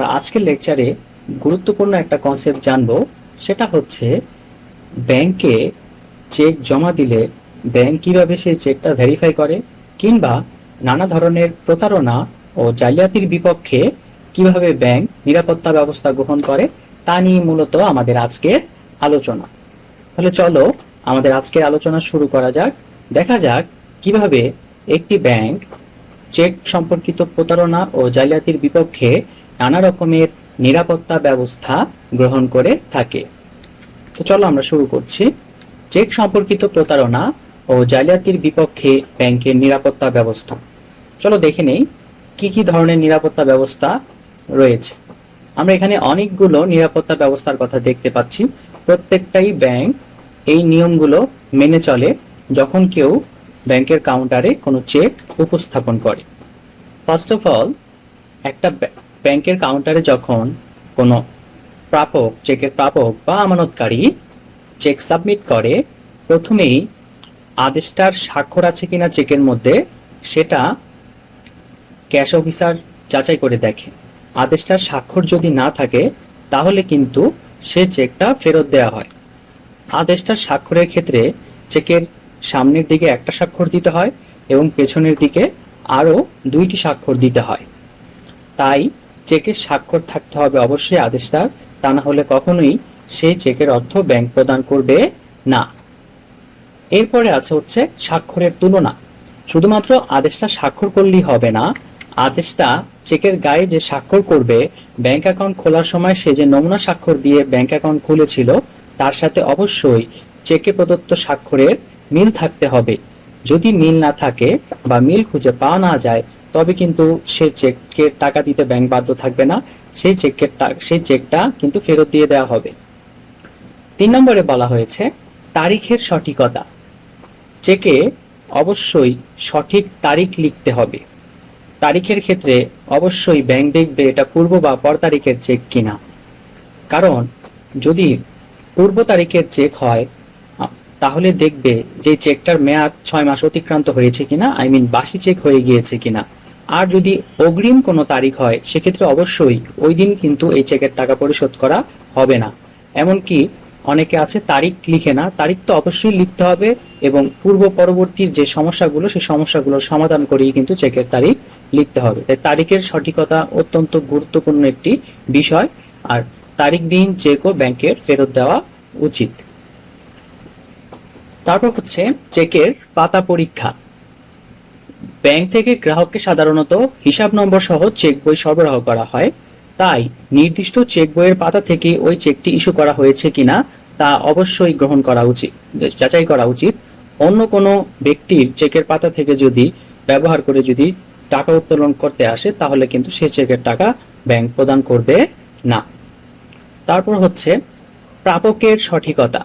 আমরা আজকের লেকচারে গুরুত্বপূর্ণ একটা কনসেপ্ট জানব। সেটা হচ্ছে ব্যাংকে চেক জমা দিলে ব্যাংক কীভাবে সেই চেকটা ভেরিফাই করে কিংবা নানা ধরনের প্রতারণা ও জালিয়াতির বিপক্ষে কীভাবে ব্যাংক নিরাপত্তা ব্যবস্থা গ্রহণ করে, তা নিয়ে মূলত আমাদের আজকের আলোচনা। তাহলে চলো আমাদের আজকের আলোচনা শুরু করা যাক। দেখা যাক কীভাবে একটি ব্যাংক চেক সম্পর্কিত প্রতারণা ও জালিয়াতির বিপক্ষে নানা রকমের নিরাপত্তা ব্যবস্থা গ্রহণ করে থাকে। তো চলো আমরা শুরু করছি। চেক সম্পর্কিত প্রতারণা ও জালিয়াতির বিপক্ষে ব্যাংকের নিরাপত্তা ব্যবস্থা। চলো দেখে নেই কি কি ধরনের নিরাপত্তা ব্যবস্থা রয়েছে। আমরা এখানে অনেকগুলো নিরাপত্তা ব্যবস্থার কথা দেখতে পাচ্ছি। প্রত্যেকটাই ব্যাংক এই নিয়মগুলো মেনে চলে যখন কেউ ব্যাংকের কাউন্টারে কোনো চেক উপস্থাপন করে। ফার্স্ট অফ অল একটা ব্যাংকের কাউন্টারে যখন কোনো প্রাপক চেকের প্রাপক বা আমানতকারী চেক সাবমিট করে, প্রথমেই আদেশটার স্বাক্ষর আছে কিনা চেকের মধ্যে, সেটা ক্যাশ অফিসার যাচাই করে দেখে। আদেশটার স্বাক্ষর যদি না থাকে, তাহলে কিন্তু সে চেকটা ফেরত দেওয়া হয়। আদেশটার স্বাক্ষরের ক্ষেত্রে চেকের সামনের দিকে একটা স্বাক্ষর দিতে হয় এবং পেছনের দিকে আরও দুইটি স্বাক্ষর দিতে হয়। তাই চেকের স্বাক্ষর থাকতে হবে অবশ্যই আদেশটার তা না হলে কখনোই সেই চেকের অর্থ ব্যাংক প্রদান করবে না। এরপরে আছে হচ্ছে স্বাক্ষরের তুলনা। শুধুমাত্র আদেশটা স্বাক্ষর করলেই হবে না, আদেশটা চেকের গায়ে যে স্বাক্ষর করবে, ব্যাংক অ্যাকাউন্ট খোলার সময় সে যে নমুনা স্বাক্ষর দিয়ে ব্যাংক অ্যাকাউন্ট খুলেছিল, তার সাথে অবশ্যই চেকে প্রদত্ত স্বাক্ষরের মিল থাকতে হবে। যদি মিল না থাকে বা মিল খুঁজে পাওয়া না যায় তবে কিন্তু সে চেকের টাকা দিতে ব্যাংক বাধ্য থাকবে না। সেই চেকের সেই চেকটা কিন্তু ফেরত দিয়ে দেওয়া হবে। তিন নম্বরে বলা হয়েছে, তারিখের সঠিকতা। চেকে অবশ্যই সঠিক তারিখ লিখতে হবে। তারিখের ক্ষেত্রে অবশ্যই ব্যাংক দেখবে এটা পূর্ব বা পর তারিখের চেক কিনা। কারণ যদি পূর্ব তারিখের চেক হয়, তাহলে দেখবে যে চেকটার মেয়াদ ছয় মাস অতিক্রান্ত হয়েছে কিনা আই মিন বাসি চেক হয়ে গিয়েছে কিনা। আর যদি অগ্রিম কোনো তারিখ হয়, সেক্ষেত্রে অবশ্যই ওই দিন কিন্তু এই চেকের টাকা পরিশোধ করা হবে না। এমনকি অনেকে আছে, তারিখ লিখে না, তারিখ তো অবশ্যই লিখতে হবে এবং পূর্ব পরবর্তীর যে সমস্যাগুলো, সেই সমস্যাগুলোর সমাধান করেই কিন্তু চেকের তারিখ লিখতে হবে। তাই তারিখের সঠিকতা অত্যন্ত গুরুত্বপূর্ণ একটি বিষয়। আর তারিখবিহীন চেকও ব্যাংকের ফেরত দেওয়া উচিত। তারপর হচ্ছে চেকের পাতা পরীক্ষা। ব্যাংক থেকে গ্রাহককে সাধারণত হিসাব নম্বর সহ চেক বই সরবরাহ করা হয়। তাই নির্দিষ্ট চেক বইয়ের পাতা থেকে ওই চেকটি ইস্যু করা হয়েছে কিনা তা অবশ্যই গ্রহণ করা উচিত, যাচাই করা উচিত। অন্য কোনো ব্যক্তির চেকের পাতা থেকে যদি ব্যবহার করে যদি টাকা উত্তোলন করতে আসে, তাহলে কিন্তু সে চেকের টাকা ব্যাংক প্রদান করবে না। তারপর হচ্ছে প্রাপকের সঠিকতা।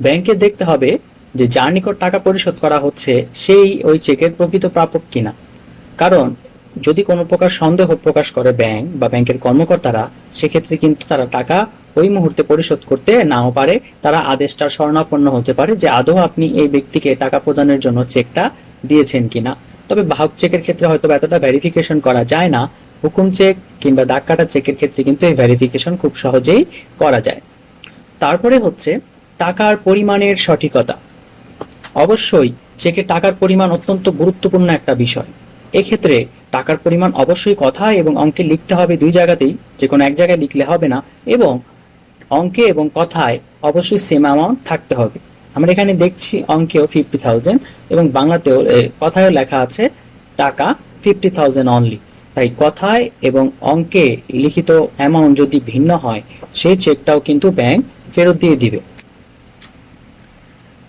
ব্যাংকে দেখতে হবে যে যার নিকট টাকা পরিশোধ করা হচ্ছে, সেই ওই চেকের প্রকৃত প্রাপক কিনা? কারণ, যদি কোনো প্রকার সন্দেহ প্রকাশ করে ব্যাংক বা ব্যাংকের কর্মকর্তারা, সেক্ষেত্রে কিন্তু তারা টাকা ওই মুহূর্তে পরিশোধ করতে নাও পারে। তারা আদেশটার শরণাপন্ন হতে পারে যে, আদৌ আপনি এই ব্যক্তিকে টাকা প্রদানের জন্য চেকটা দিয়েছেন কিনা? তবে বাহক চেকের ক্ষেত্রে হয়তো এতটা ভেরিফিকেশন করা যায় না। হুকুম চেক কিংবা দাগ কাটা চেকের ক্ষেত্রে কিন্তু এই ভেরিফিকেশন খুব সহজেই করা যায়। তারপরে হচ্ছে, টাকার পরিমাণের সঠিকতা। অবশ্যই চেকে টাকার পরিমাণ অত্যন্ত গুরুত্বপূর্ণ একটা বিষয়। এক্ষেত্রে টাকার পরিমাণ অবশ্যই কথায় এবং অঙ্কে লিখতে হবে দুই জায়গাতেই যে কোনো এক জায়গায় লিখলে হবে না, এবং অঙ্কে এবং কথায় অবশ্যই সেম অ্যামাউন্ট থাকতে হবে। আমরা এখানে দেখছি অঙ্কেও ফিফটি থাউজেন্ড এবং বাংলাতেও কথায়ও লেখা আছে টাকা ফিফটি থাউজেন্ড অনলি তাই কথায় এবং অঙ্কে লিখিত অ্যামাউন্ট যদি ভিন্ন হয় সেই চেকটাও কিন্তু ব্যাংক ফেরত দিয়ে দিবে।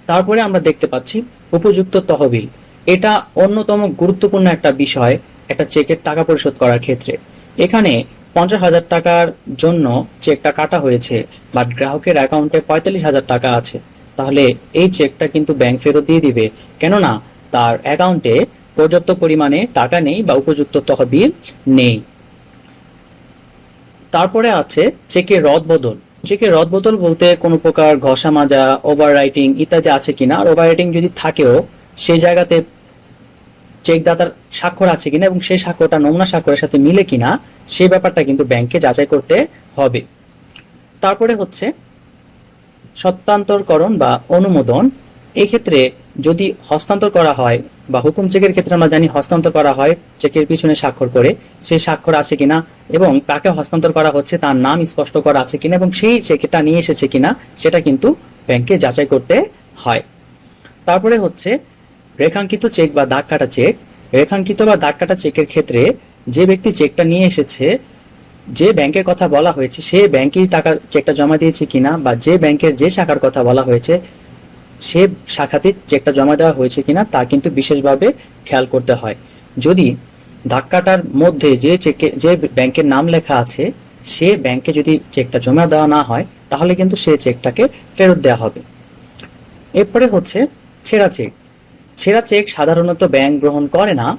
তারপরে আমরা দেখতে পাচ্ছি উপযুক্ত তহবিল। এটা অন্যতম গুরুত্বপূর্ণ একটা বিষয়, একটা চেকের টাকা পরিশোধ করার ক্ষেত্রে। এখানে পঞ্চাশ হাজার টাকার জন্য চেকটা কাটা হয়েছে বাট গ্রাহকের অ্যাকাউন্টে পঁয়তাল্লিশ হাজার টাকা আছে। তাহলে এই চেকটা কিন্তু ব্যাংক ফেরত দিয়ে দিবে। কেননা তার অ্যাকাউন্টে পর্যাপ্ত পরিমাণে টাকা নেই বা উপযুক্ত তহবিল নেই। তারপরে আছে চেকের রদবদল। চেকের বোতল বলতে কোনো প্রকার ঘষা মাজা ওভার রাইটিং ইত্যাদি আছে কিনা? আর ওভার রাইটিং যদি থাকেও সেই জায়গাতে চেকদাতার স্বাক্ষর আছে কিনা এবং সেই স্বাক্ষরটা নমুনা স্বাক্ষরের সাথে মিলে কিনা সেই ব্যাপারটা কিন্তু ব্যাংকে যাচাই করতে হবে। তারপরে হচ্ছে সত্তান্তরকরণ বা অনুমোদন। এক্ষেত্রে ক্ষেত্রে যদি হস্তান্তর করা হয় বা হুকুম চেকের ক্ষেত্রে আমরা জানি হস্তান্তর করা হয়, চেকের পিছনে স্বাক্ষর করে সেই স্বাক্ষর আছে কিনা এবং কাকে হস্তান্তর করা হচ্ছে, তার নাম স্পষ্ট করা আছে কিনা এবং সেই চেকটা নিয়ে এসেছে কিনা, সেটা কিন্তু ব্যাংকে যাচাই করতে হয়। তারপরে হচ্ছে রেখাঙ্কিত চেক বা দাগ কাটা চেক। রেখাঙ্কিত বা দাগ কাটা চেকের ক্ষেত্রে যে ব্যক্তি চেকটা নিয়ে এসেছে, যে ব্যাংকের কথা বলা হয়েছে, সে ব্যাংকেই টাকা, চেকটা জমা দিয়েছে কিনা বা যে ব্যাংকের যে শাখার কথা বলা হয়েছে সে শাখাতে চেকটা জমা দেওয়া হয়েছে কিনা তা কিন্তু বিশেষভাবে খেয়াল করতে হয়। যদি ধাক্কাটার মধ্যে যে চেকে যে ব্যাংকের নাম লেখা আছে, সে ব্যাংকে যদি চেকটা জমা দেওয়া না হয়, তাহলে কিন্তু সে চেকটাকে ফেরত দেওয়া হবে। এরপরে হচ্ছে ছেঁড়া চেক ছেঁড়া চেক সাধারণত ব্যাংক গ্রহণ করে না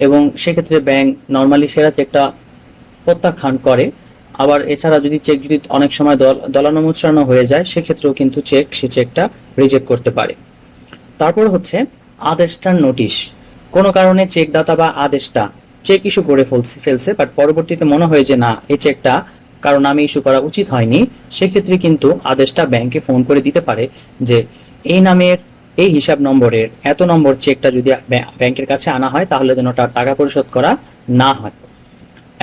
এবং সেক্ষেত্রে ব্যাংক নর্মালি সেরা চেকটা প্রত্যাখ্যান করে। আবার এছাড়া যদি চেক যদি অনেক সময় দল দলানো মুচড়ানো হয়ে যায়, সেক্ষেত্রেও কিন্তু চেক সে চেকটা রিজেক্ট করতে পারে। তারপর হচ্ছে আদেশটার নোটিশ কোনো কারণে চেকদাতা বা আদেশটা চেক ইস্যু করে ফেলছে ফেলছে বাট পরবর্তীতে মনে হয় যে না, এই চেকটা কারণ আমি ইস্যু করা উচিত হয়নি, সেক্ষেত্রে কিন্তু আদেশটা ব্যাংকে ফোন করে দিতে পারে যে এই নামের, এই হিসাব নম্বরের এত নম্বর চেকটা যদি ব্যাং- ব্যাংকের কাছে আনা হয়, তাহলে যেন তার টাকা পরিশোধ করা না হয়।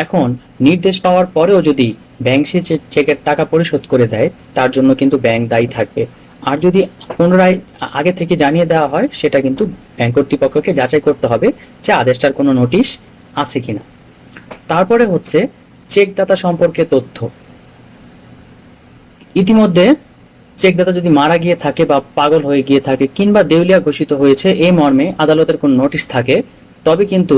এখন নির্দেশ পাওয়ার পরেও যদি ব্যাংক সে চেকের টাকা পরিশোধ করে দেয়, তার জন্য কিন্তু ব্যাংক দায়ী থাকবে। আর যদি পুনরায় আগে থেকে জানিয়ে দেওয়া হয়, সেটা কিন্তু ব্যাংক কর্তৃপক্ষকে যাচাই করতে হবে যে আদেশটার কোনো নোটিশ আছে কিনা। তারপরে হচ্ছে চেকদাতা সম্পর্কে তথ্য। ইতিমধ্যে চেকদাতা যদি মারা গিয়ে থাকে বা পাগল হয়ে গিয়ে থাকে কিংবা দেউলিয়া ঘোষিত হয়েছে এই মর্মে আদালতের কোনো নোটিশ থাকে, তবে কিন্তু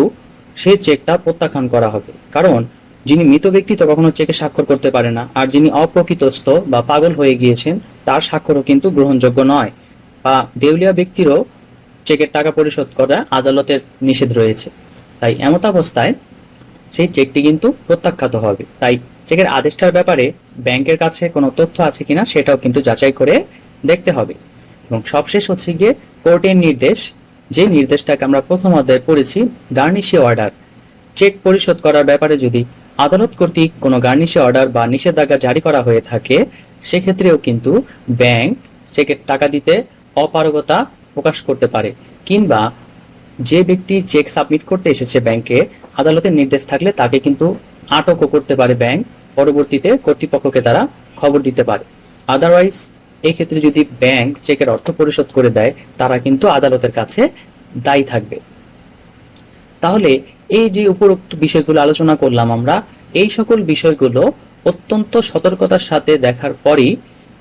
সেই চেকটা প্রত্যাখ্যান করা হবে। কারণ, যিনি মৃত ব্যক্তি তো কখনো চেকে স্বাক্ষর করতে পারে না, আর যিনি অপ্রকৃতস্থ বা পাগল হয়ে গিয়েছেন, তার স্বাক্ষরও কিন্তু গ্রহণযোগ্য নয়। বা দেউলিয়া ব্যক্তিরও চেকের টাকা পরিশোধ করা আদালতের নিষেধ রয়েছে। তাই এমত অবস্থায় সেই চেকটি কিন্তু প্রত্যাখ্যাত হবে। তাই চেকের আদেশটার ব্যাপারে ব্যাংকের কাছে কোনো তথ্য আছে কিনা সেটাও কিন্তু যাচাই করে দেখতে হবে। এবং সবশেষ হচ্ছে গিয়ে কোর্টের নির্দেশ যে নির্দেশটাকে আমরা প্রথম অধ্যায়ে পড়েছি গার্নিশি অর্ডার চেক পরিশোধ করার ব্যাপারে যদি আদালত কর্তৃক কোনো গার্নিশি অর্ডার বা নিষেধাজ্ঞা জারি করা হয়ে থাকে, সেক্ষেত্রেও কিন্তু ব্যাংক চেকের টাকা দিতে অপারগতা প্রকাশ করতে পারে, কিংবা যে ব্যক্তি চেক সাবমিট করতে এসেছে ব্যাংকে আদালতের নির্দেশ থাকলে তাকে কিন্তু আটকও করতে পারে ব্যাংক পরবর্তীতে কর্তৃপক্ষকে তারা খবর দিতে পারে। আদারওয়াইজ এই ক্ষেত্রে যদি ব্যাংক চেকের অর্থ পরিশোধ করে দেয়, তারা কিন্তু আদালতের কাছে দায়ী থাকবে। তাহলে এই যে উপরোক্ত বিষয়গুলো আলোচনা করলাম আমরা, এই সকল বিষয়গুলো অত্যন্ত সতর্কতার সাথে দেখার পরই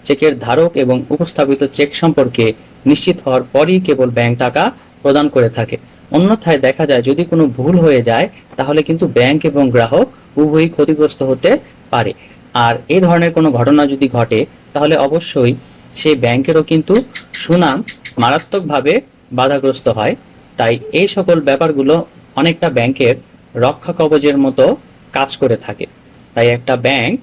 চেকের ধারক এবং উপস্থাপিত চেক সম্পর্কে নিশ্চিত হওয়ার পরই কেবল ব্যাংক টাকা প্রদান করে থাকে। অন্যথায় দেখা যায় যদি কোনো ভুল হয়ে যায়, তাহলে কিন্তু ব্যাংক এবং গ্রাহক উভয়ই ক্ষতিগ্রস্ত হতে পারে। আর এই ধরনের কোনো ঘটনা যদি ঘটে, তাহলে অবশ্যই সেই ব্যাংকেরও কিন্তু সুনাম মারাত্মকভাবে বাধাগ্রস্ত হয়। তাই এই সকল ব্যাপারগুলো অনেকটা ব্যাংকের রক্ষা কবচের মতো কাজ করে থাকে। তাই একটা ব্যাংক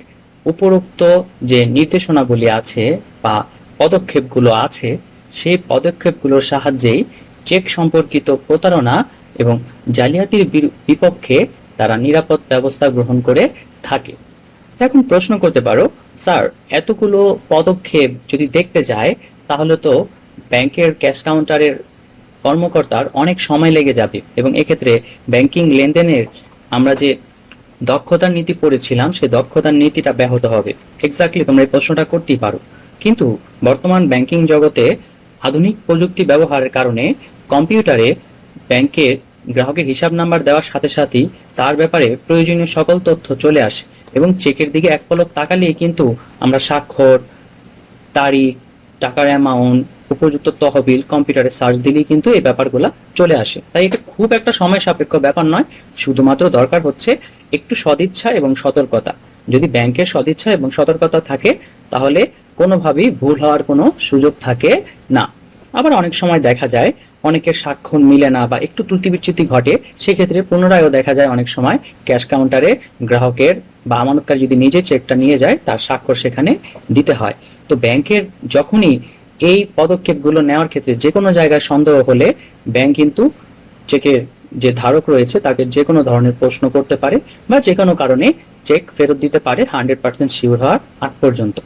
উপরোক্ত যে নির্দেশনাগুলি আছে বা পদক্ষেপগুলো আছে, সেই পদক্ষেপগুলোর সাহায্যেই চেক সম্পর্কিত প্রতারণা এবং জালিয়াতির বিপক্ষে তারা নিরাপদ ব্যবস্থা গ্রহণ করে থাকে। এখন প্রশ্ন করতে পারো, স্যার, এতগুলো পদক্ষেপ যদি দেখতে যায়, তাহলে তো ব্যাংকের ক্যাশ কাউন্টারের কর্মকর্তার অনেক সময় লেগে যাবে। এবং এক্ষেত্রে ব্যাংকিং লেনদেনের আমরা যে দক্ষতার নীতি পড়েছিলাম সেই দক্ষতার নীতিটা ব্যাহত হবে। এক্স্যাক্টলি তোমরা এই প্রশ্নটা করতেই পারো। কিন্তু বর্তমান ব্যাংকিং জগতে আধুনিক প্রযুক্তি ব্যবহারের কারণে কম্পিউটারে ব্যাংকের গ্রাহকের হিসাব নাম্বার দেওয়ার সাথে সাথেই তার ব্যাপারে প্রয়োজনীয় সকল তথ্য চলে আসে এবং চেকের দিকে এক পলক তাকালেই কিন্তু আমরা স্বাক্ষর, তারিখ, টাকার অ্যামাউন্ট উপযুক্ত তহবিল কম্পিউটারে সার্চ দিলেই কিন্তু এই ব্যাপারগুলো চলে আসে। তাই এটা খুব একটা সময় সাপেক্ষ ব্যাপার নয়, শুধুমাত্র দরকার হচ্ছে একটু সদিচ্ছা এবং সতর্কতা। যদি ব্যাংকের সদিচ্ছা এবং সতর্কতা থাকে, তাহলে কোনোভাবেই ভুল হওয়ার কোনো সুযোগ থাকে না। আবার অনেক সময় দেখা যায় অনেকের স্বাক্ষর মিলে না বা একটু ত্রুটি বিচ্যুতি ঘটে, সেক্ষেত্রে পুনরায়ও দেখা যায় অনেক সময় ক্যাশ কাউন্টারে গ্রাহকের বা আমানতকারী যদি নিজে চেকটা নিয়ে যায়, তার স্বাক্ষর সেখানে দিতে হয়। তো ব্যাংকের যখনই এই পদক্ষেপগুলো নেওয়ার ক্ষেত্রে যে কোনো জায়গায় সন্দেহ হলে ব্যাংক কিন্তু চেকের যে ধারক রয়েছে, তাকে যে কোনো ধরনের প্রশ্ন করতে পারে বা যে কোনো কারণে চেক ফেরত দিতে পারে, হান্ড্রেড পার্সেন্ট শিওর হওয়ার আগ পর্যন্ত।